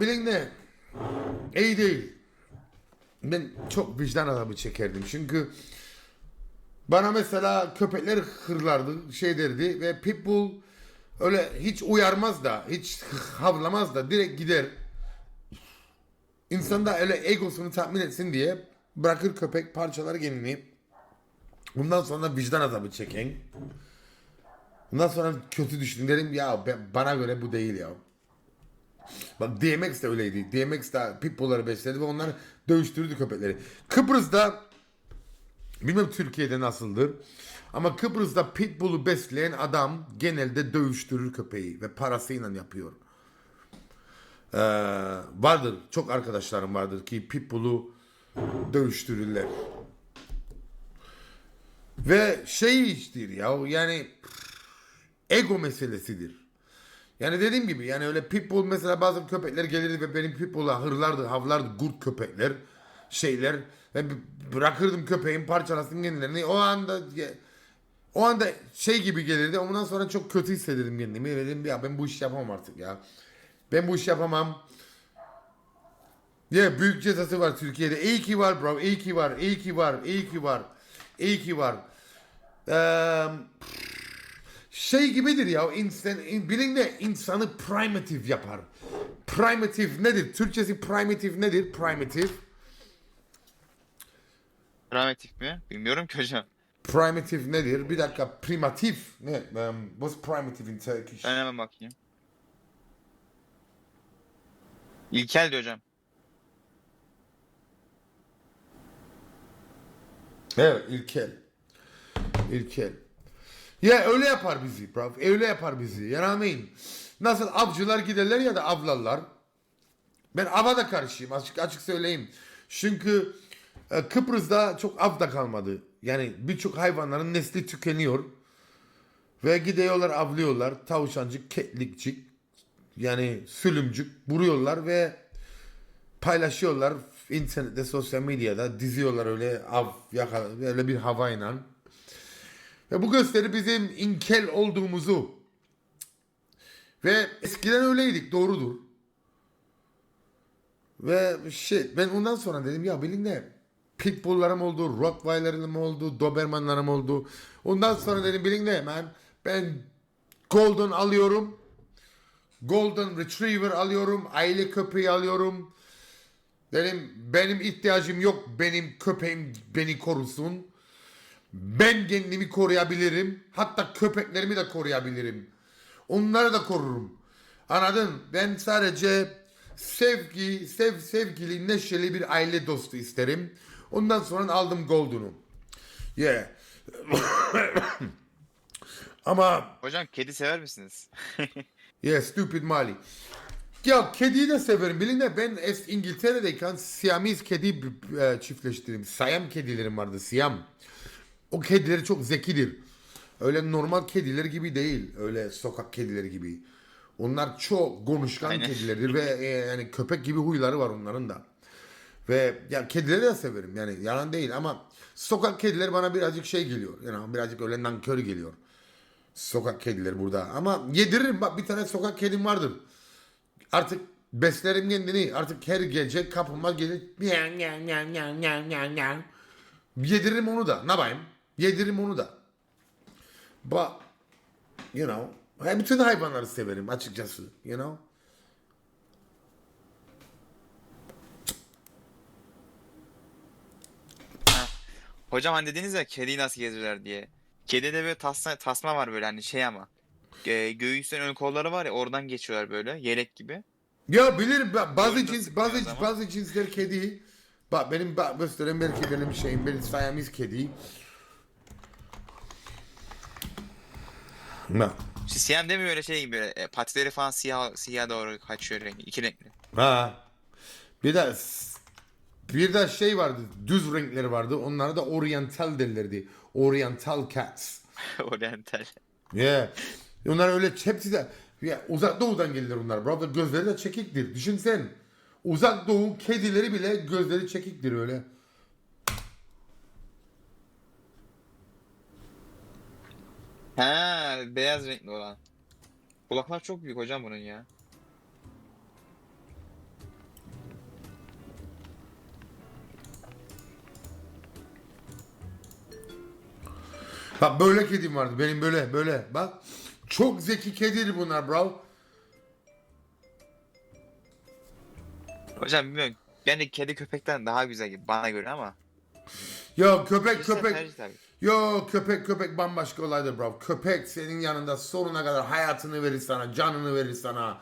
Bilin ne? İyi değil. Ben çok vicdan azabı çekerdim çünkü bana mesela köpekler hırlardı, şey derdi ve pitbull öyle hiç uyarmaz da, hiç havlamaz da direkt gider. İnsan da öyle egosunu tatmin etsin diye bırakır köpek parçalar kendini. Bundan sonra vicdan azabı çeken. Bundan sonra kötü düşündüm dedim ya ben, bana göre bu değil ya. Bak DMX de öyleydi. DMX de pitbullları besledi ve onlar dövüştürdü köpekleri. Kıbrıs'ta bilmem Türkiye'de nasıldır ama Kıbrıs'ta pitbull'u besleyen adam genelde dövüştürür köpeği ve parasıyla yapıyor. Ee, vardır çok arkadaşlarım vardır ki pitbull'u dövüştürürler. Ve şey iştir ya yani ego meselesidir. Yani dediğim gibi yani öyle pitbull mesela bazı köpekler gelirdi ve benim pitbull'a hırlardı, havlardı kurt köpekler, şeyler. B- bırakırdım köpeğin parçalasın kendilerini. O anda o anda şey gibi gelirdi. Ondan sonra çok kötü hissederdim kendimi. Ve Dedim ya ben bu işi yapamam artık ya. Ben bu işi yapamam. Ya büyük cezası var Türkiye'de. İyi ki var bro. İyi ki var. İyi ki var. İyi ki var. İyi ki var. Eee şey gibidir ya insan in, bilin de insanı primitive yapar. Primitive nedir? Türkçesi primitive nedir? Primitive. Primitif mi? Bilmiyorum ki hocam. Primitive nedir? Bir dakika primitif ne? Um, what's primitive in Turkish? Ben hemen bakayım. İlkel diyor hocam. Evet ilkel. İlkel. Ya öyle yapar bizi bro. Öyle yapar bizi. Yaramayın. Nasıl avcılar giderler ya da avlarlar. Ben ava da karşıyım açık açık söyleyeyim. Çünkü e, Kıbrıs'ta çok av da kalmadı. Yani birçok hayvanların nesli tükeniyor. Ve gidiyorlar avlıyorlar. Tavşancık, ketlikçik, yani sülümcük vuruyorlar ve paylaşıyorlar internette, sosyal medyada diziyorlar öyle av yakala, öyle bir havayla. Ve bu gösteri bizim inkel olduğumuzu ve eskiden öyleydik doğrudur. Ve şey ben ondan sonra dedim ya bilin ne Pitbull'larım oldu, Rottweiler'ım oldu, Doberman'larım oldu. Ondan sonra dedim bilin ne ben ben Golden alıyorum. Golden Retriever alıyorum. Aile köpeği alıyorum. Dedim benim ihtiyacım yok. Benim köpeğim beni korusun. Ben kendimi koruyabilirim. Hatta köpeklerimi de koruyabilirim. Onları da korurum. Anladın? Ben sadece sevgi, sev, sevgili, neşeli bir aile dostu isterim. Ondan sonra aldım Golden'u. Yeah. Ama Hocam kedi sever misiniz? Yeah, stupid Mali. Ya kediyi de severim. Bilin de ben es İngiltere'deyken Siamese kedi e, çiftleştirdim. Siam kedilerim vardı. Siam. O kedileri çok zekidir. Öyle normal kediler gibi değil. Öyle sokak kedileri gibi. Onlar çok konuşkan Aynen. kedilerdir ve e, yani köpek gibi huyları var onların da. Ve ya kedileri de severim yani yalan değil ama sokak kedileri bana birazcık şey geliyor. Yani birazcık öyle nankör geliyor. Sokak kedileri burada. Ama yediririm. Bak bir tane sokak kedim vardır. Artık beslerim kendini. Artık her gece kapıma gelir. Yediririm onu da. Ne yapayım? Yediririm onu da. But, you know. Bütün hayvanları severim açıkçası. You know. Hocam hani dediniz ya kediyi nasıl gezdirirler diye. Kedide böyle tasma, tasma var böyle hani şey ama. E, göğüslerin ön kolları var ya oradan geçiyorlar böyle yelek gibi. Ya bilirim ba- bazı cins bazı bazı cinsler kedi. Bak benim bak göstereyim belki benim şeyim benim Siamese kedi. Bak. İşte siyah demiyor öyle şey gibi böyle, e, patileri falan siyah siyah doğru kaçıyor rengi iki renkli. Ha. Bir de bir de şey vardı. Düz renkleri vardı. Onlara da oriental derlerdi. Oriental cats. Oriental. Yeah. Onlar öyle hepsi de ya, uzak doğudan gelirler onlar. Bro. Ve gözleri de çekiktir. Düşün sen. Uzak doğu kedileri bile gözleri çekiktir öyle. Ha beyaz renkli olan. Kulaklar çok büyük hocam bunun ya. Bak böyle kedim vardı. Benim böyle böyle. Bak çok zeki kedidir bunlar bro. Hocam bilmiyorum. Yani kedi köpekten daha güzel gibi bana göre ama. Yo köpek köpek. Yo köpek köpek bambaşka olaydır bro. Köpek senin yanında sonuna kadar hayatını verir sana, canını verir sana.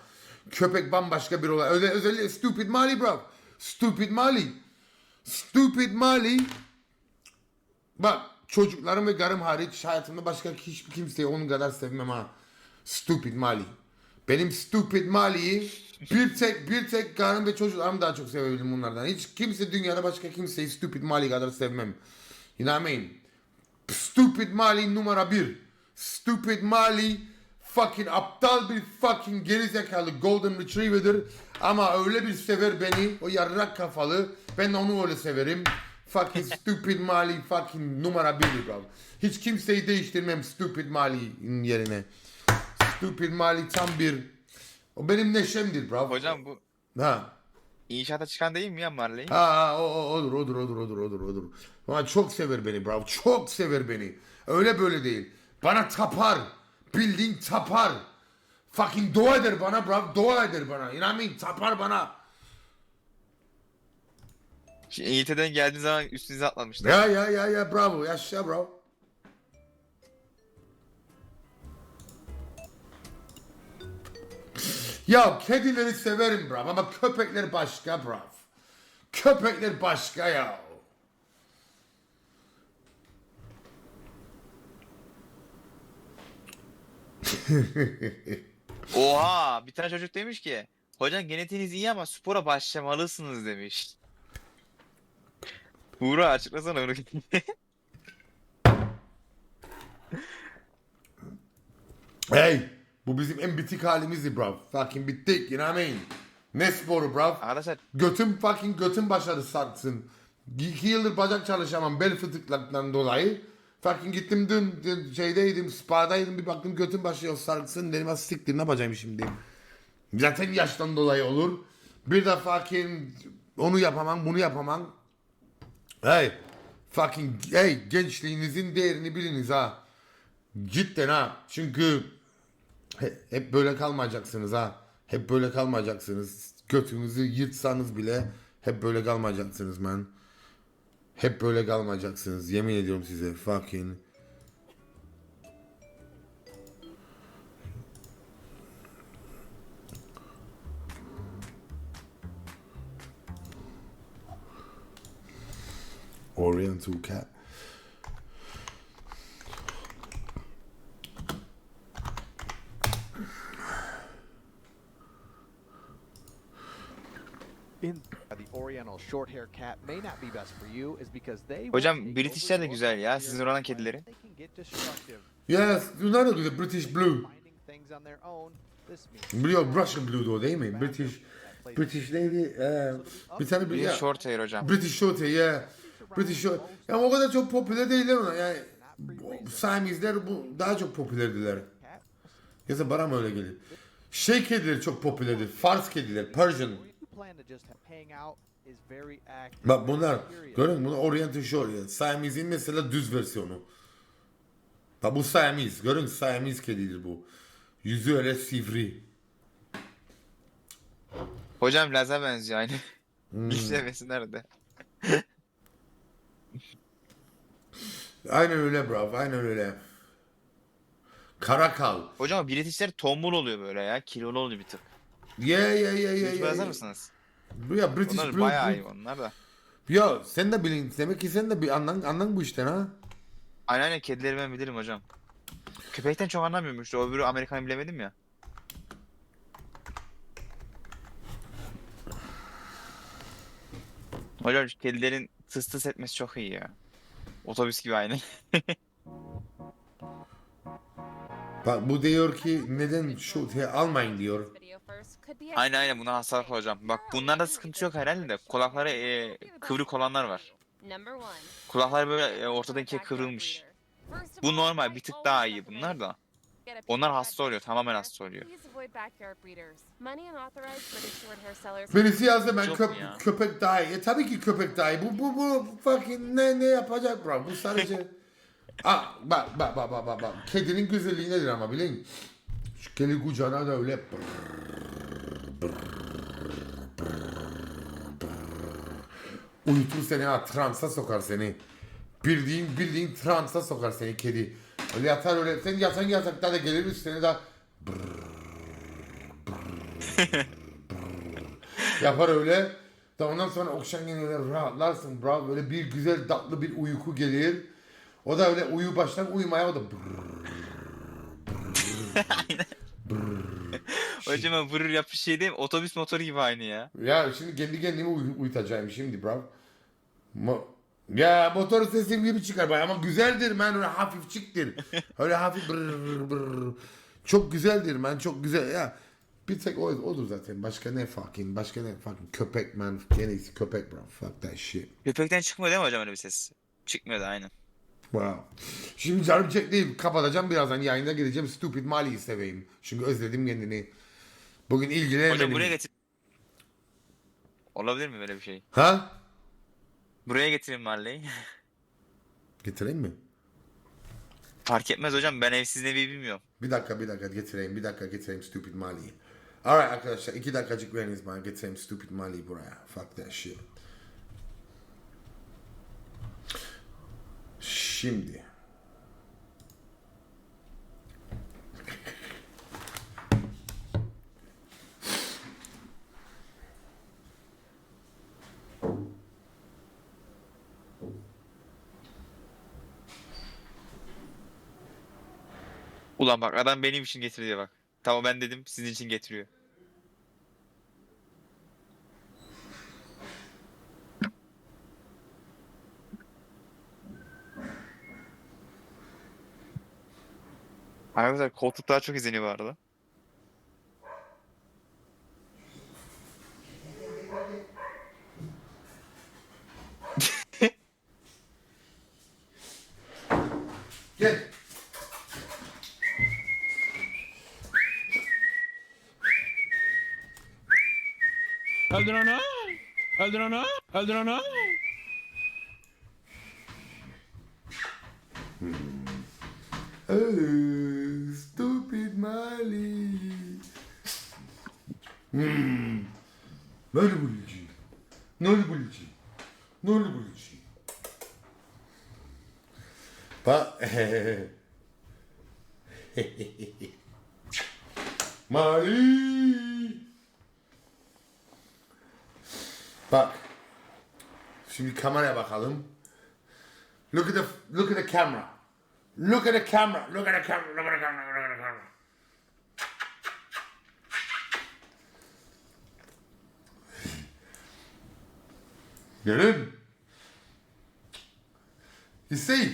Köpek bambaşka bir olay. Özel, özellikle Stupid Mali bro. Stupid Mali. Stupid Mali. Bak çocuklarım ve karım hariç hayatımda başka hiçbir kimseyi onun kadar sevmem ha. Stupid Mali. Benim Stupid Mali'yi bir tek bir tek karım ve çocuklarım daha çok sevebilirim bunlardan. Hiç kimse dünyada başka kimseyi Stupid Mali kadar sevmem. You know what I mean? Stupid Mali numara bir. Stupid Mali fucking aptal bir fucking gerizekalı golden retriever'dır. Ama öyle bir sever beni. O yarrak kafalı. Ben onu öyle severim. Fucking stupid Mali fucking numara bir bro. Hiç kimseyi değiştirmem stupid Mali'nin yerine. Stupid Mali tam bir... O benim neşemdir bro. Hocam bu Ha. inşaata çıkan değil mi ya Marley? Ha, ha o, o odur odur odur odur odur odur. Ama çok sever beni bravo. Çok sever beni. Öyle böyle değil. Bana tapar. Bildiğin tapar. Fucking dua eder bana bravo. Dua eder bana. You know what I mean? Tapar bana. Şimdi İngiltere'den geldiği zaman üstünüze atlamışlar. Ya ya ya ya bravo. Yaşa bro. Ya kedileri severim bravo ama köpekler başka bravo. Köpekler başka ya. Oha! Bir tane çocuk demiş ki Hocam genetiğiniz iyi ama spora başlamalısınız demiş. Buğra açıklasana onu. Hey, bu bizim en bitik halimizdi bro. Fucking bittik, you know what I mean? Ne sporu bro? Arkadaşlar Götüm fucking götüm başladı sarksın. İki yıldır bacak çalışamam bel fıtıklarından dolayı. Fucking gittim dün, dün şeydeydim, spa'daydım bir baktım götüm başlıyor sarksın. Dedim az siktir ne yapacağım şimdi? Zaten yaştan dolayı olur. Bir de fucking onu yapamam, bunu yapamam. Hey, fucking hey gençliğinizin değerini biliniz ha. Cidden ha. Çünkü he- hep böyle kalmayacaksınız ha. Hep böyle kalmayacaksınız. Götünüzü yırtsanız bile hep böyle kalmayacaksınız man. Hep böyle kalmayacaksınız. Yemin ediyorum size. Fucking. Oriental cat. in the Oriental short hair cat may not be best for you is because they Hocam, Britishler de güzel ya, sizin oranın kedileri. Yes, bunlar da güzel. British Blue. Biliyor Russian Blue da o değil mi? British British neydi? Ee, bir tane bir ya, short hair hocam. British Shorty ya. British Short. Ya o kadar çok popüler değiller ona. Yani Siamesler bu daha çok popülerdiler. da bana mı öyle gelir? Şey kedileri çok popülerdir. Fars kediler. Persian. You plan to just hang out is very active. Bak bunlar görün bunu Oriental Short ya. Siames'in mesela düz versiyonu. Bak bu Siamese. Görün Siamese kedidir bu. Yüzü öyle sivri. Hocam Laz'a benziyor aynı. Hmm. İşlemesi nerede? Aynen öyle bravo. Aynen öyle. Karakal. Hocam Britishler tombul oluyor böyle ya. Kilolu oluyor bir tık. Yeah yeah. YouTube'a yeah, yazar yeah. mısınız? Ya British Onlar Blue. bayağı iyi onlar da. Ya sen de bilin. Demek ki sen de bir anlan, anlan bu işten ha. Aynen aynen kedileri ben bilirim hocam. Köpekten çok anlamıyorum işte. Öbürü Amerikan bilemedim ya. Hocam kedilerin tıs tıs etmesi çok iyi ya. Otobüs gibi aynı. Bak bu diyor ki neden şu şey almayın diyor. Aynen aynen buna hastalık hocam. Bak bunlarda sıkıntı yok herhalde de. Kulakları e, kıvrık olanlar var. Kulakları böyle e, ortadan ikiye kıvrılmış. Bu normal bir tık daha iyi bunlar da. Onlar hasta oluyor tamamen hasta oluyor. Birisi yazdı ben Çok köp- ya. köpek daha iyi. E, tabii ki köpek daha iyi. Bu bu bu fucking ne ne yapacak bro? Bu sadece Aa, bak bak bak bak bak bak. Kedinin güzelliği nedir ama bilin. Şu kedi kucağına da öyle uyutur seni ha transa sokar seni. Bildiğin bildiğin transa sokar seni kedi. Öyle yatar öyle sen yatan yatakta da gelir üstüne de yapar öyle. Da ondan sonra okşan öyle rahatlarsın bro. Böyle bir güzel tatlı bir uyku gelir. O da öyle uyu baştan uyumaya o da Hocam ben vurur yap bir şey değil mi? Otobüs motoru gibi aynı ya. Ya şimdi kendi kendimi uy- uyutacağım şimdi bro. Mo ya motor sesi gibi çıkar baya ama güzeldir man öyle hafifçiktir. öyle hafif brrr brrr. Çok güzeldir man çok güzel ya. Bir tek o odur zaten. Başka ne fucking başka ne fucking köpek man. En iyisi köpek bro. Fuck that shit. Köpekten çıkmıyor değil mi hocam öyle bir ses? Çıkmıyor da aynen. Wow. Şimdi canım çekti. Kapatacağım birazdan yayında gideceğim. Stupid Mali'yi seveyim. Çünkü özledim kendini. Bugün ilgilenemedim. Hocam buraya getir. Olabilir mi böyle bir şey? Ha? Buraya getireyim mahalleyi. Getireyim mi? Fark etmez hocam ben evsiz nevi bilmiyorum. Bir dakika bir dakika getireyim. Bir dakika getireyim Stupid Mali'yi. Alright arkadaşlar iki dakikacık veriniz bana getireyim Stupid Mali'yi buraya. Fuck that shit. Şimdi. Ulan bak adam benim için getiriyor bak. Tamam ben dedim sizin için getiriyor. Arkadaşlar koltuklar çok izleniyor bu arada. Gel. Öldür onu. Öldür onu. Öldür onu. Oh, Stupid Mali. Hmm. Böyle bulucu. Böyle bulucu. Böyle bulucu. Bak. Mali. Bak. Şimdi kameraya bakalım. Look at the look at the camera. Look at the camera. Look at the camera. Look at the camera. Look at the camera. Görün. See?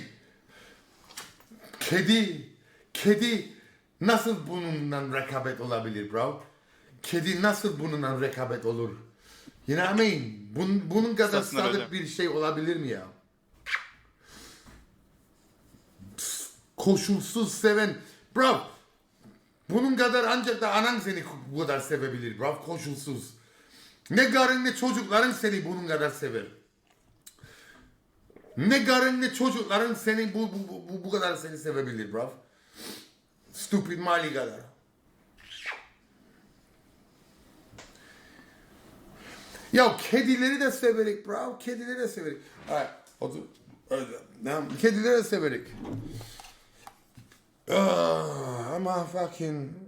Kedi, kedi nasıl bununla rekabet olabilir bro? Kedi nasıl bununla rekabet olur? You know what I mean? Bun, bunun kadar Haklısın sadık hocam. bir şey olabilir mi ya? Koşulsuz seven. Bro, bunun kadar ancak da anan seni bu kadar sevebilir bro. Koşulsuz. Ne karın ne çocukların seni bunun kadar sever. Ne karın ne çocukların seni bu, bu, bu, bu, kadar seni sevebilir bro. Stupid Mali kadar. Ya kedileri de severik bro. Kedileri de severik. Alright, otur. Kedileri de severik. Ah, ama fucking...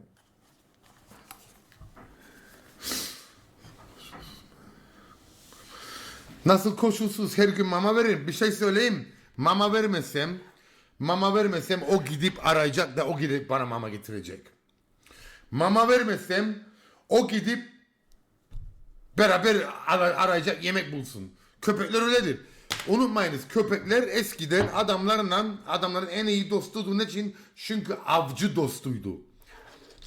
Nasıl koşulsuz her gün mama veririm. Bir şey söyleyeyim. Mama vermesem, mama vermesem o gidip arayacak da o gidip bana mama getirecek. Mama vermesem o gidip beraber ara- arayacak yemek bulsun. Köpekler öyledir. Unutmayınız köpekler eskiden adamlarla adamların en iyi dostuydu. Ne için? Çünkü avcı dostuydu.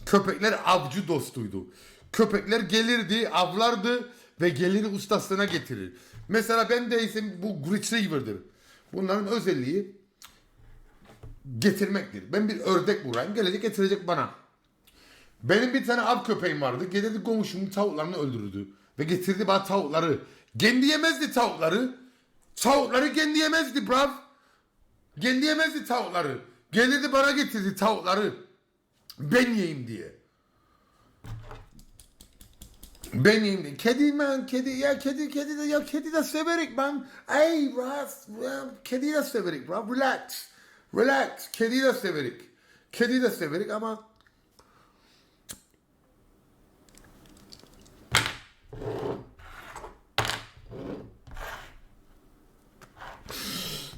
Köpekler avcı dostuydu. Köpekler gelirdi, avlardı ve gelir ustasına getirir. Mesela ben de isim bu Retriever'dır. Bunların özelliği getirmektir. Ben bir ördek vurayım, gelecek getirecek bana. Benim bir tane av köpeğim vardı. Gelirdi komşumun tavuklarını öldürürdü. Ve getirdi bana tavukları. Kendi yemezdi tavukları. Tavukları kendi yemezdi brav. Kendi yemezdi tavukları. Gelirdi bana getirdi tavukları. Ben yiyeyim diye. Ben yiyeyim diye. Kedi ben kedi ya kedi kedi de ya kedi de severik ben. Ey Ras kedi de severik bro. Relax. Relax. Kedi de severik. Kedi de severik ama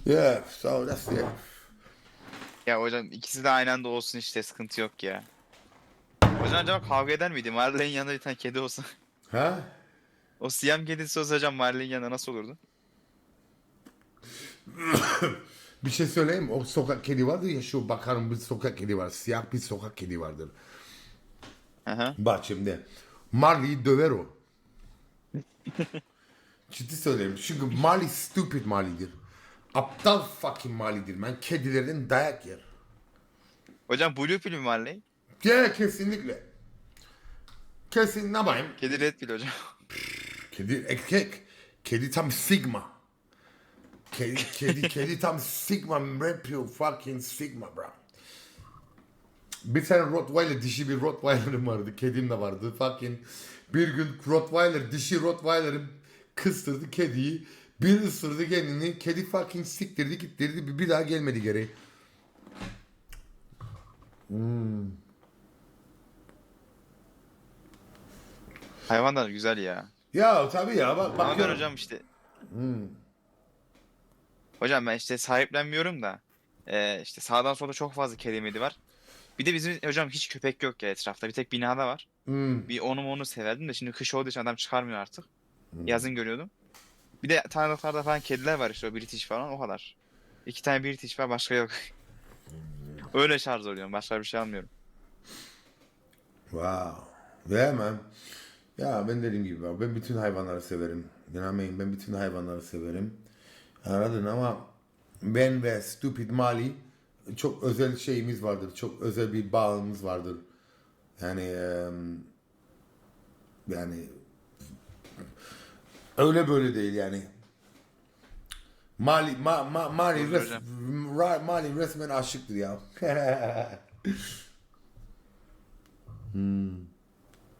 Yeah, so that's it. Ya hocam ikisi de aynı anda olsun işte sıkıntı yok ya. Hocam acaba kavga eder miydi? Marley'in yanında bir tane kedi olsa. Ha? O Siyam kedisi olsa hocam Marley'in yanında nasıl olurdu? Bir şey söyleyeyim mi? O sokak kedi vardır ya şu bakarım bir sokak kedi var. Siyah bir sokak kedi vardır. Aha. Bahçemde. Marley'i döver o. Ciddi söyleyeyim. Çünkü Marley stupid Marley'dir. Aptal fucking Marley'dir. Ben kedilerden dayak yer. Hocam Blue Pill mi Marley? Ya kesinlikle. Kesin ne yapayım? Kedi Red Pill hocam. Kedi erkek. Kedi tam sigma. Kedi, kedi, kedi tam sigma. Rap you fucking sigma bro. Bir tane Rottweiler, dişi bir Rottweiler'ım vardı. Kedim de vardı. Fucking bir gün Rottweiler, dişi Rottweiler'ım kıstırdı kediyi. Bir ısırdı kendini. Kedi fucking siktirdi gittirdi. Bir, daha gelmedi geri. Hayvanlar güzel ya. Ya tabii ya bak ben bakıyorum. hocam işte. Hocam ben işte sahiplenmiyorum da. Ee, işte sağdan solda çok fazla kedi medi var. Bir de bizim hocam hiç köpek yok ya etrafta. Bir tek binada var. Hmm. Bir onu onu severdim de şimdi kış olduğu için adam çıkarmıyor artık. Yazın görüyordum. Bir de tanıdıklarda falan kediler var işte o British falan o kadar. İki tane British var başka yok. Öyle şarj oluyorum başka bir şey almıyorum. Wow. Yeah man. Ya ben dediğim gibi bak, ben bütün hayvanları severim. İnanmayın ben bütün hayvanları severim. Anladın ama ben ve Stupid Mali çok özel şeyimiz vardır. Çok özel bir bağımız vardır. Yani yani öyle böyle değil yani. Mali ma, ma, Mali, res. Ra- Mali resmen aşıktır ya. hmm.